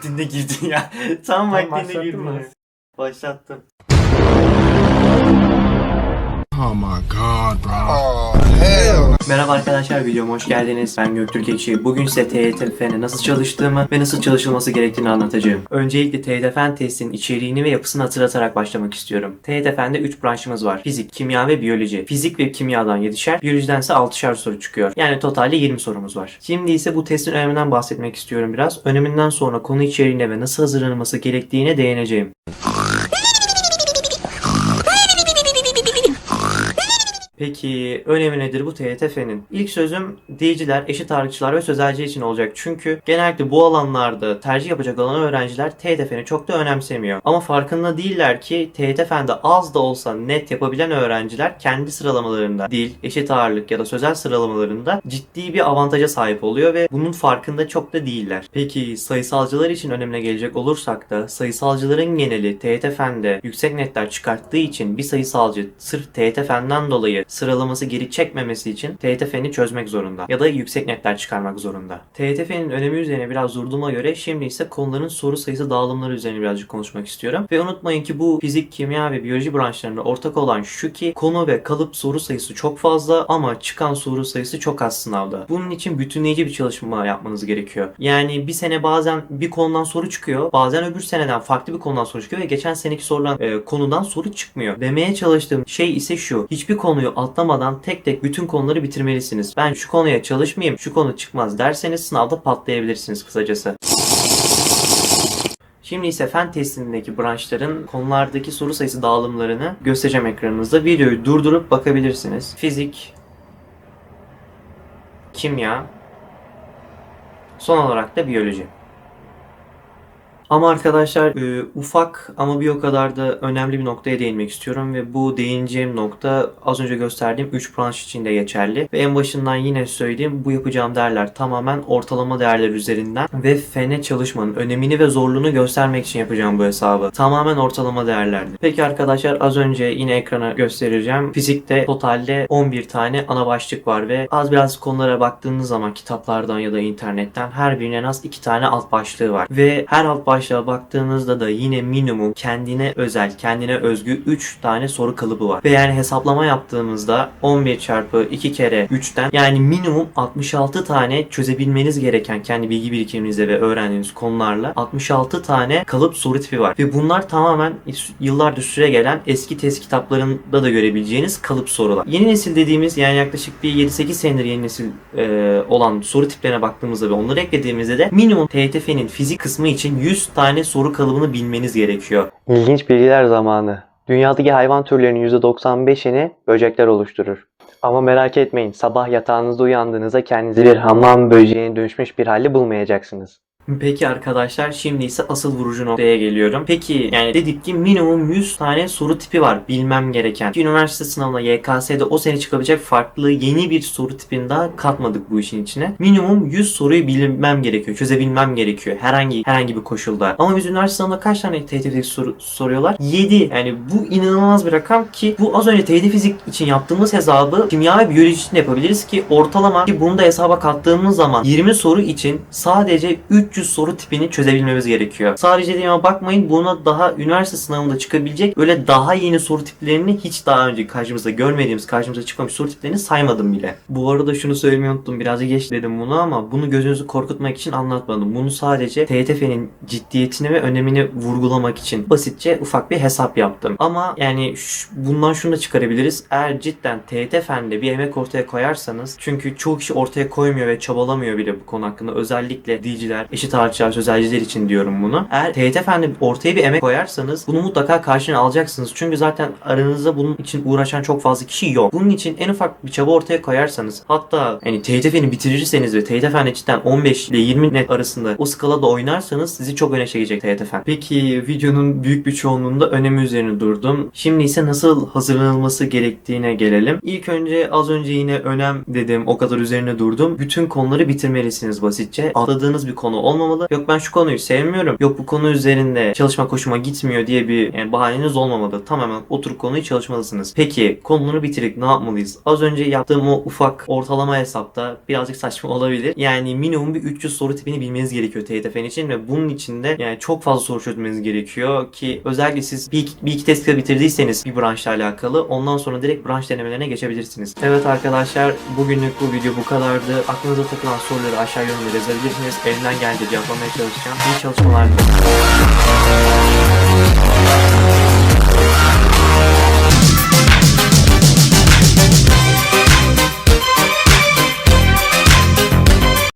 Tam vaktinde girdin ya. Tam vaktinde başlattın girdin. ya. Başlattım. Oh my god, bro. Merhaba arkadaşlar videoma hoş geldiniz. Ben Göktürk Ekşi. Bugün size TYT Fen'e nasıl çalıştığımı ve nasıl çalışılması gerektiğini anlatacağım. Öncelikle TYT Fen testinin içeriğini ve yapısını hatırlatarak başlamak istiyorum. TYT Fen'de 3 branşımız var. Fizik, kimya ve biyoloji. Fizik ve kimyadan 7'şer, biyolojiden ise 6'şer soru çıkıyor. Yani totalde 20 sorumuz var. Şimdi ise bu testin öneminden bahsetmek istiyorum biraz. Öneminden sonra konu içeriğine ve nasıl hazırlanılması gerektiğine değineceğim. Peki önemi nedir bu TYT Fen'in? İlk sözüm dilciler, eşit ağırlıkçılar ve sözelci için olacak. Çünkü genellikle bu alanlarda tercih yapacak olan öğrenciler TYT Fen'i çok da önemsemiyor. Ama farkında değiller ki TYT Fen'de az da olsa net yapabilen öğrenciler kendi sıralamalarında dil, eşit ağırlık ya da sözel sıralamalarında ciddi bir avantaja sahip oluyor ve bunun farkında çok da değiller. Peki sayısalcılar için önemine gelecek olursak da sayısalcıların geneli TYT Fen'de yüksek netler çıkarttığı için bir sayısalcı sırf TYT Fen'den dolayı sıralaması geri çekmemesi için TYT Fen'i çözmek zorunda ya da yüksek netler çıkarmak zorunda. TYT Fen'in önemi üzerine biraz durduğuma göre şimdi ise konuların soru sayısı dağılımları üzerine birazcık konuşmak istiyorum. Ve unutmayın ki bu fizik, kimya ve biyoloji branşlarında ortak olan şu ki konu ve kalıp soru sayısı çok fazla ama çıkan soru sayısı çok az sınavda. Bunun için bütünleyici bir çalışma yapmanız gerekiyor. Yani bir sene bazen bir konudan soru çıkıyor. Bazen öbür seneden farklı bir konudan soru çıkıyor ve geçen seneki sorulan e, konudan soru çıkmıyor. Demeye çalıştığım şey ise şu. Hiçbir konuyu atlamadan tek tek bütün konuları bitirmelisiniz. Ben şu konuya çalışmayayım, şu konu çıkmaz derseniz sınavda patlayabilirsiniz kısacası. Şimdi ise fen testindeki branşların konulardaki soru sayısı dağılımlarını göstereceğim ekranınızda. Videoyu durdurup bakabilirsiniz. Fizik, kimya, son olarak da biyoloji. Ama arkadaşlar e, ufak ama bir o kadar da önemli bir noktaya değinmek istiyorum ve bu değineceğim nokta az önce gösterdiğim 3 branş için de geçerli. Ve en başından yine söyleyeyim bu yapacağım değerler tamamen ortalama değerler üzerinden ve fene çalışmanın önemini ve zorluğunu göstermek için yapacağım bu hesabı. Tamamen ortalama değerlerdi. Peki arkadaşlar az önce yine ekrana göstereceğim. Fizikte totalde 11 tane ana başlık var ve az biraz konulara baktığınız zaman kitaplardan ya da internetten her birinin en az 2 tane alt başlığı var. Ve her alt başlığa baktığınızda da yine minimum kendine özel, kendine özgü 3 tane soru kalıbı var. Ve yani hesaplama yaptığımızda 11 çarpı 2 kere 3'ten yani minimum 66 tane çözebilmeniz gereken kendi bilgi birikiminizle ve öğrendiğiniz konularla 66 tane kalıp soru tipi var. Ve bunlar tamamen yıllardır süre gelen eski test kitaplarında da görebileceğiniz kalıp sorular. Yeni nesil dediğimiz yani yaklaşık bir 7-8 senedir yeni nesil e, olan soru tiplerine baktığımızda ve onları eklediğimizde de minimum TYT-F'nin fizik kısmı için 100 tane soru kalıbını bilmeniz gerekiyor. İlginç bilgiler zamanı. Dünyadaki hayvan türlerinin %95'ini böcekler oluşturur. Ama merak etmeyin sabah yatağınızda uyandığınızda kendinizi bir hamam böceğine dönüşmüş bir halde bulmayacaksınız. Peki arkadaşlar şimdi ise asıl vurucu noktaya geliyorum. Peki yani dedik ki minimum 100 tane soru tipi var bilmem gereken. Üniversite sınavına YKS'de o sene çıkabilecek farklı yeni bir soru tipini daha katmadık bu işin içine. Minimum 100 soruyu bilmem gerekiyor. Çözebilmem gerekiyor. Herhangi herhangi bir koşulda. Ama biz üniversite sınavında kaç tane TYT fizik soru soruyorlar? 7. Yani bu inanılmaz bir rakam ki bu az önce TYT fizik için yaptığımız hesabı kimya ve biyoloji için yapabiliriz ki ortalama ki bunu da hesaba kattığımız zaman 20 soru için sadece 300 soru tipini çözebilmemiz gerekiyor. Sadece dediğime bakmayın buna daha üniversite sınavında çıkabilecek böyle daha yeni soru tiplerini hiç daha önce karşımızda görmediğimiz, karşımıza çıkmamış soru tiplerini saymadım bile. Bu arada şunu söylemeyi unuttum. Biraz geç dedim bunu ama bunu gözünüzü korkutmak için anlatmadım. Bunu sadece TYT-F'nin ciddiyetini ve önemini vurgulamak için basitçe ufak bir hesap yaptım. Ama yani bundan şunu da çıkarabiliriz. Eğer cidden TYT-Fen'de bir emek ortaya koyarsanız çünkü çoğu kişi ortaya koymuyor ve çabalamıyor bile bu konu hakkında. Özellikle dilciler, eşit ağırlıkçılar, sözelciler için diyorum bunu. Eğer TYT-Fen'de ortaya bir emek koyarsanız bunu mutlaka karşına alacaksınız. Çünkü zaten aranızda bunun için uğraşan çok fazla kişi yok. Bunun için en ufak bir çaba ortaya koyarsanız hatta hani TYT-Fen'i bitirirseniz ve TYT-Fen'de cidden 15 ile 20 net arasında o skalada oynarsanız sizi çok öne çekecek TYT-Fen. Peki videonun büyük bir çoğunluğunda önemi üzerine durdum. Şimdi ise nasıl hazırlanılması gerektiğine gelelim. İlk önce az önce yine önem dedim o kadar üzerine durdum. Bütün konuları bitirmelisiniz basitçe. Atladığınız bir konu olmamalı. Yok ben şu konuyu sevmiyorum. Yok bu konu üzerinde çalışma hoşuma gitmiyor diye bir yani bahaneniz olmamalı. Tamamen oturup konuyu çalışmalısınız. Peki konuları bitirdik ne yapmalıyız? Az önce yaptığım o ufak ortalama hesapta birazcık saçma olabilir. Yani minimum bir 300 soru tipini bilmeniz gerekiyor TYTFN için ve bunun içinde yani çok fazla soru çözmeniz gerekiyor ki özellikle siz bir, bir iki test bitirdiyseniz bir branşla alakalı ondan sonra direkt branş denemelerine geçebilirsiniz. Evet arkadaşlar bugünlük bu video bu kadardı. Aklınıza takılan soruları aşağı yorumlara yazabilirsiniz. Elimden geldiğince cevaplamaya çalışacağım. İyi çalışmalar diliyorum.